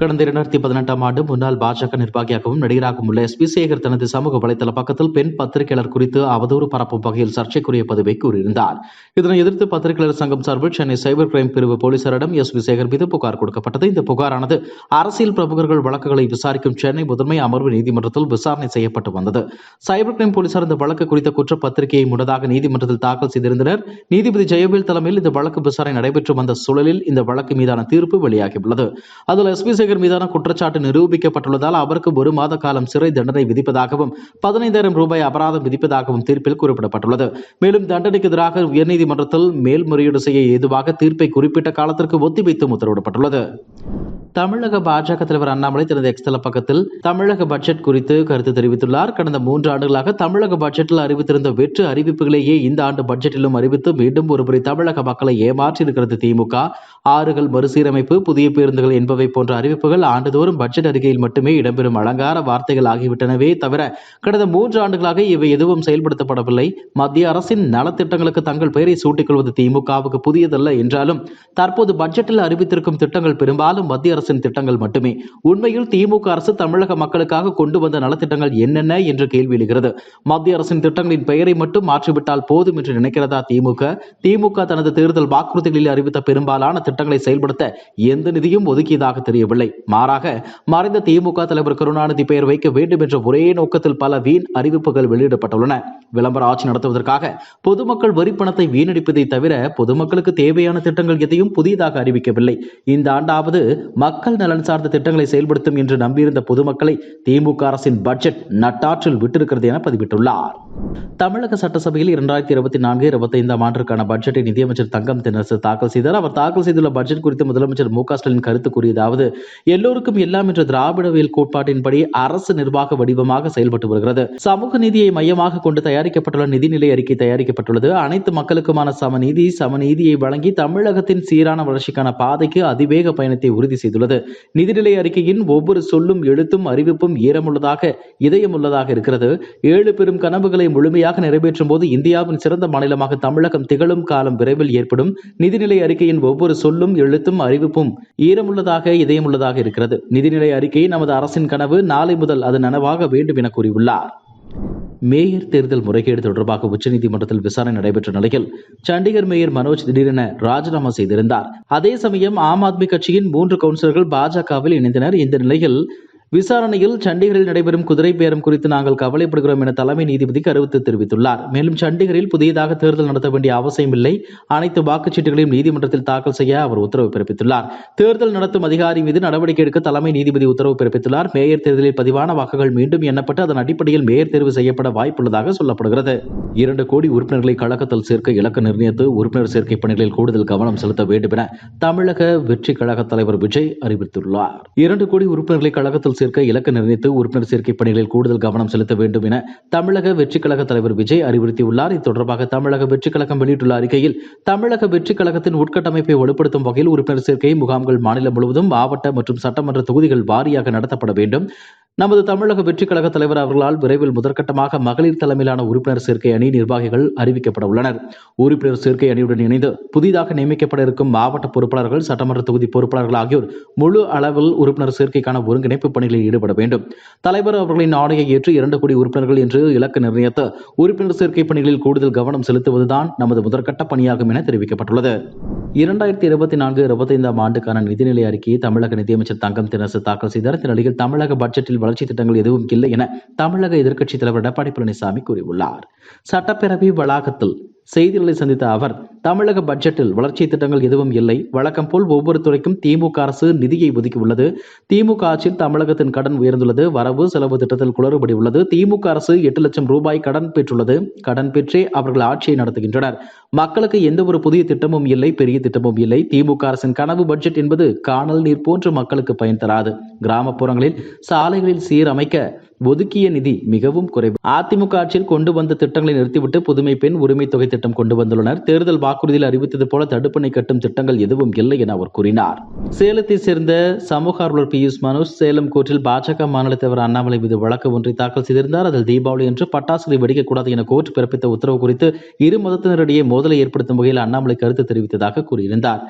கடந்த இரண்டாயிரத்தி பதினெட்டாம் ஆண்டு முன்னாள் பாஜக நிர்வாகியாகவும் நடிகராகவும் உள்ள எஸ் பி சேகர் தனது சமூக வலைதள பக்கத்தில் பெண் பத்திரிகையாளர் குறித்து அவதூறு பரப்பும் வகையில் சர்ச்சைக்குரிய பதிவை கூறியிருந்தார். இதனை எதிர்த்து பத்திரிகையாளர் சங்கம் சார்பில் சென்னை சைபர் கிரைம் பிரிவு போலீசாரிடம் எஸ் பி சேகர் மீது புகார் கொடுக்கப்பட்டது. இந்த புகாரானது அரசியல் பிரமுகர்கள் வழக்குகளை விசாரிக்கும் சென்னை முதன்மை அமர்வு நீதிமன்றத்தில் விசாரணை செய்யப்பட்டு வந்தது. சைபர் கிரைம் போலீசார் இந்த வழக்கு குறித்த குற்றப்பத்திரிகையை முன்னதாக நீதிமன்றத்தில் தாக்கல் செய்திருந்தனர். நீதிபதி ஜெயவேல் தலைமையில் இந்த வழக்கு விசாரணை நடைபெற்று வந்த சூழலில் இந்த வழக்கு மீதான தீர்ப்பு வெளியாகியுள்ளது. அதில் எஸ் பி சேகர் மீதான குற்றச்சாட்டு நிரூபிக்கப்பட்டுள்ளதால் அவருக்கு ஒரு மாத காலம் சிறை தண்டனை விதிப்பதாகவும் பதினைந்தாயிரம் ரூபாய் அபராதம் விதிப்பதாகவும் தீர்ப்பில் குறிப்பிடப்பட்டுள்ளது. மேலும் தண்டனைக்கு எதிராக உயர்நீதிமன்றத்தில் மேல்முறையீடு செய்ய ஏதுவாக தீர்ப்பை குறிப்பிட்ட காலத்திற்கு ஒத்திவைத்தும் உத்தரவிடப்பட்டுள்ளது. தமிழக பாஜக தலைவர் அண்ணாமலை தனது எக்ஸ்தல பக்கத்தில் தமிழக பட்ஜெட் குறித்து கருத்து தெரிவித்துள்ளார். கடந்த மூன்று ஆண்டுகளாக தமிழக பட்ஜெட்டில் அறிவித்திருந்த வெற்று அறிவிப்புகளையே இந்த ஆண்டு பட்ஜெட்டிலும் அறிவித்து மீண்டும் ஒருமுறை தமிழக மக்களை ஏமாற்றி இருக்கிறது திமுக. ஆறுகள் மறுசீரமைப்பு புதிய பேருந்துகள் என்பவை போன்ற அறிவிப்புகள் ஆண்டுதோறும் பட்ஜெட் அறிக்கையில் மட்டுமே இடம்பெறும் அலங்கார வார்த்தைகள் ஆகிவிட்டனவே தவிர கடந்த மூன்று ஆண்டுகளாக இவை எதுவும் செயல்படுத்தப்படவில்லை. மத்திய அரசின் நலத்திட்டங்களுக்கு தங்கள் பெயரை சூட்டிக் கொள்வது திமுகவுக்கு புதியதல்ல என்றாலும் தற்போது பட்ஜெட்டில் அறிவித்திருக்கும் திட்டங்கள் பெரும்பாலும் மத்திய அரசின் திட்டங்கள் மட்டுமே. உண்மையில் திமுக அரசு தமிழக மக்களுக்காக கொண்டு வந்த நலத்திட்டங்கள் என்னென்ன என்று கேள்வி எழுகிறது. மத்திய அரசின் திட்டங்களின் பெயரை மட்டும் மாற்றிவிட்டால் போதும் என்று நினைக்கிறதா திமுக? திமுக தனது தேர்தல் வாக்குறுதிகளில் அறிவித்த பெரும்பாலான திட்டங்களை செயல்படுத்த எந்த நிதியும் ஒதுக்கியதாக தெரியவில்லை. மாறாக மறைந்த திமுக தலைவர் கருணாநிதி பெயர் வைக்க வேண்டும் என்ற ஒரே நோக்கத்தில் பல வீண் அறிவிப்புகள் வெளியிடப்பட்டுள்ளன. விளம்பர ஆட்சி நடத்துவதற்காக பொதுமக்கள் வரி பணத்தை வீணடிப்பதை தவிர பொதுமக்களுக்கு தேவையான திட்டங்கள் எதையும் புதியதாக அறிவிக்கவில்லை. இந்த ஆண்டாவது மக்கள் நலன் சார்ந்த திட்டங்களை செயல்படுத்தும் என்று நம்பியிருந்த பொதுமக்களை திமுக அரசின் பட்ஜெட் நட்டாற்றில் விட்டிருக்கிறது என பதிவிட்டுள்ளார். தமிழக சட்டசபையில் இரண்டாயிரத்தி இருபத்தி நான்கு இருபத்தைந்தாம் ஆண்டிற்கான பட்ஜெட்டை நிதியமைச்சர் தங்கம் தென்னரசு தாக்கல் செய்தார். அவர் தாக்கல் செய்துள்ள பட்ஜெட் குறித்து முதலமைச்சர் மு க ஸ்டாலின் கருத்து கூறியதாவது எல்லோருக்கும் எல்லாம் என்ற திராவிடவியல் கோட்பாட்டின்படி அரசு நிர்வாக வடிவமாக செயல்பட்டு வருகிறது. சமூக நீதியை மையமாக கொண்டு தயாரிக்கப்பட்டுள்ள நிதிநிலை அறிக்கை தயாரிக்கப்பட்டுள்ளது. அனைத்து மக்களுக்குமான சமநீதி சமநீதியை வழங்கி தமிழகத்தின் சீரான வளர்ச்சிக்கான பாதைக்கு அதிவேக பயணத்தை உறுதி செய்துள்ளது. நிதிநிலை அறிக்கையின் ஒவ்வொரு சொல்லும் எழுத்தும் அறிவிப்பும் ஈரமுள்ளதாக இதயமுள்ளதாக இருக்கிறது. ஏழு பெரும் கனவுகள் திட்டங்களை முழுமையாக நிறைவேற்றும் போது இந்தியாவின் சிறந்த மாநிலமாக தமிழகம் திகழும் காலம் விரைவில் ஏற்படும் நிதிநிலை அறிக்கையின் ஒவ்வொரு சொல்லும் எழுத்தும் அறிவிப்பும் ஈரமுள்ளதாக இதயமுள்ளதாக இருக்கிறது. நிதிநிலை அறிக்கை நமது அரசின் கனவு நாளை முதல் அது நனவாக வேண்டும் என கூறியுள்ளார். மேயர் தேர்தல் முறைகேடு தொடர்பாக உச்சநீதிமன்றத்தில் விசாரணை நடைபெற்ற நிலையில் சண்டிகர் மேயர் மனோஜ் திடீரென ராஜினாமா செய்திருந்தார். அதே சமயம் ஆம் ஆத்மி கட்சியின் மூன்று கவுன்சிலர்கள் பாஜகவில் இணைந்தனர். இந்த நிலையில் விசாரணையில் சண்டிகரில் நடைபெறும் குதிரை பேரம் குறித்து நாங்கள் கவலைப்படுகிறோம் என தலைமை நீதிபதி கருத்து தெரிவித்துள்ளார். மேலும் சண்டிகரில் புதியதாக தேர்தல் நடத்த வேண்டிய அவசியமில்லை அனைத்து வாக்குச்சீட்டுகளையும் நீதிமன்றத்தில் தாக்கல் செய்ய அவர் உத்தரவு பிறப்பித்துள்ளார். தேர்தல் நடத்தும் அதிகாரி மீது நடவடிக்கை எடுக்க தலைமை நீதிபதி உத்தரவு பிறப்பித்துள்ளார். மேயர் தேர்தலில் பதிவான வாக்குகள் மீண்டும் எண்ணப்பட்டு அதன் அடிப்படையில் மேயர் தேர்வு செய்யப்பட வாய்ப்புள்ளதாக சொல்லப்படுகிறது. இரண்டு கோடி உறுப்பினர்களை கழகத்தில் சேர்க்க இலக்கு நிர்ணயித்து உறுப்பினர் சேர்க்கை பணிகளில் கூடுதல் கவனம் செலுத்த வேண்டும் என தமிழக வெற்றி கழக தலைவர் விஜய் அறிவித்துள்ளார். இரண்டு கோடி உறுப்பினர்களை கழகத்தில் சேர்க்க இலக்கு நிர்ணயித்து உறுப்பினர் சேர்க்கை பணிகளில் கூடுதல் கவனம் செலுத்த வேண்டும் என தமிழக வெற்றிக் கழக தலைவர் விஜய் அறிவுறுத்தியுள்ளார். இது தொடர்பாக தமிழக வெற்றிக் கழகம் வெளியிட்டுள்ள அறிக்கையில் தமிழக வெற்றிக் கழகத்தின் உட்கட்டமைப்பை வலுப்படுத்தும் வகையில் உறுப்பினர் சேர்க்கை முகாம்கள் மாநிலம் முழுவதும் மாவட்ட மற்றும் சட்டமன்ற தொகுதிகள் வாரியாக நடத்தப்பட வேண்டும். நமது தமிழக வெற்றிக் கழக தலைவர் அவர்களால் விரைவில் முதற்கட்டமாக மகளிர் தலைமையிலான உறுப்பினர் சேர்க்கை அணி நிர்வாகிகள் அறிவிக்கப்பட உள்ளனர். உறுப்பினர் சேர்க்கை அணியுடன் இணைந்து புதிதாக நியமிக்கப்பட இருக்கும் மாவட்ட பொறுப்பாளர்கள் சட்டமன்ற தொகுதி பொறுப்பாளர்கள் ஆகியோர் முழு அளவில் உறுப்பினர் சேர்க்கைக்கான ஒருங்கிணைப்பு பணிகளில் ஈடுபட வேண்டும். தலைவர் அவர்களின் ஆணையை ஏற்று இரண்டு கோடி உறுப்பினர்கள் என்று இலக்கு நிர்ணயித்து உறுப்பினர் சேர்க்கை பணிகளில் கூடுதல் கவனம் செலுத்துவதுதான் நமது முதற்கட்ட பணியாகும் என தெரிவிக்கப்பட்டுள்ளது. இரண்டாயிரத்தி இருபத்தி நான்கு இருபத்தைந்தாம் ஆண்டுக்கான நிதிநிலை அறிக்கையை தமிழக நிதியமைச்சர் தங்கம் தினசு தாக்கல் செய்தார். இந்த நிலையில் தமிழக பட்ஜெட்டில் வளர்ச்சி திட்டங்கள் எதுவும் இல்லை என தமிழக எதிர்க்கட்சித் தலைவர் எடப்பாடி பழனிசாமி கூறியுள்ளார். சட்டப்பேரவை வளாகத்தில் செய்திகளை சந்தித்த அவர் தமிழக பட்ஜெட்டில் வளர்ச்சி திட்டங்கள் எதுவும் இல்லை. வழக்கம் போல் ஒவ்வொரு துறைக்கும் திமுக அரசு நிதியை ஒதுக்கியுள்ளது. திமுக ஆட்சியில் தமிழகத்தின் கடன் உயர்ந்துள்ளது. வரவு செலவு திட்டத்தில் குளறுபடி உள்ளது. திமுக அரசு எட்டு லட்சம் ரூபாய் கடன் பெற்றுள்ளது. கடன் பெற்றே அவர்கள் ஆட்சியை நடத்துகின்றனர். மக்களுக்கு எந்த ஒரு புதிய திட்டமும் இல்லை பெரிய திட்டமும் இல்லை. திமுக அரசின் கனவு பட்ஜெட் என்பது காணல் நீர் போன்று மக்களுக்கு பயன் தராது. கிராமப்புறங்களில் சாலைகளில் சீரமைக்க ஒதுக்கிய நிதி மிகவும் குறைவு. அதிமுக ஆட்சியில் கொண்டு வந்த திட்டங்களை நிறுத்திவிட்டு புதுமை பெண் உரிமை தொகை திட்டம் கொண்டு வந்துள்ளனர். தேர்தல் வாக்குறுதியில் அறிவித்தது போல தடுப்பணை கட்டும் திட்டங்கள் எதுவும் இல்லை என அவர் கூறினார். சேலத்தை சேர்ந்த சமூக ஆர்வலர் பியூஷ் மனோஜ் சேலம் கோர்ட்டில் பாஜக மாநில தலைவர் அண்ணாமலை மீது வழக்கு ஒன்றை தாக்கல் செய்திருந்தார். அதில் தீபாவளி என்று பட்டாசுகளை வெடிக்கக்கூடாது என கோர்ட் பிறப்பித்த உத்தரவு குறித்து இரு மதத்தினரிடையே மோதலை ஏற்படுத்தும் வகையில் அண்ணாமலை கருத்து தெரிவித்ததாக கூறியிருந்தார்.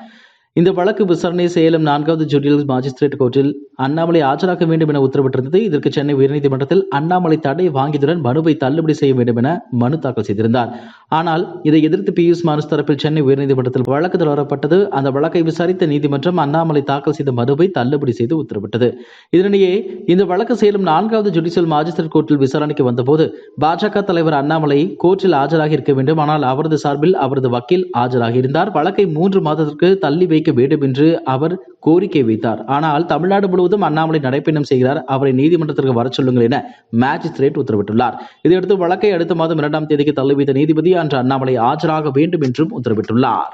இந்த வழக்கு விசாரணை சேலம் நான்காவது ஜுடியல் மாஜிஸ்திரேட் கோர்ட்டில் அண்ணாமலை ஆஜராக வேண்டும் என உத்தரவிட்டிருந்தது. இதற்கு சென்னை உயர்நீதிமன்றத்தில் அண்ணாமலை தடை வாங்கியதுடன் மனுவை தள்ளுபடி செய்ய வேண்டும் என மனு தாக்கல் செய்திருந்தார். ஆனால் இதை எதிர்த்து பியூஷ் மானுஸ் தரப்பில் சென்னை உயர்நீதிமன்றத்தில் வழக்கு தொடரப்பட்டது. அந்த வழக்கை விசாரித்த நீதிமன்றம் அண்ணாமலை தாக்கல் செய்த மனுவை தள்ளுபடி செய்து உத்தரவிட்டது. இதனிடையே இந்த வழக்கு சேலம் நான்காவது ஜுடிஷியல் மாஜிஸ்திரேட் கோர்ட்டில் விசாரணைக்கு வந்தபோது பாஜக தலைவர் அண்ணாமலை கோர்ட்டில் ஆஜராகி இருக்க வேண்டும். ஆனால் அவரது சார்பில் அவரது வக்கீல் ஆஜராகி இருந்தார். வழக்கை மூன்று மாதத்திற்கு தள்ளி வைக்க வேண்டும் என்று அவர் கோரிக்கை வைத்தார். ஆனால் தமிழ்நாடு முழுவதும் அண்ணாமலை நடைப்பயணம் செய்கிறார். அவரை நீதிமன்றத்திற்கு வர சொல்லுங்கள் என மேஜிஸ்திரேட் உத்தரவிட்டுள்ளார். இதையடுத்து வழக்கை அடுத்த மாதம் இரண்டாம் தேதிக்கு தள்ளி வைத்த நீதிபதி அன்று அண்ணாமலை ஆஜராக வேண்டும் என்றும் உத்தரவிட்டுள்ளார்.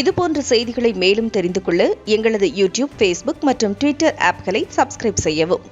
இதுபோன்ற செய்திகளை மேலும் தெரிந்து கொள்ள எங்களது யூடியூப் ஃபேஸ்புக் மற்றும் ட்விட்டர் ஆப்களை சப்ஸ்கிரைப் செய்யவும்.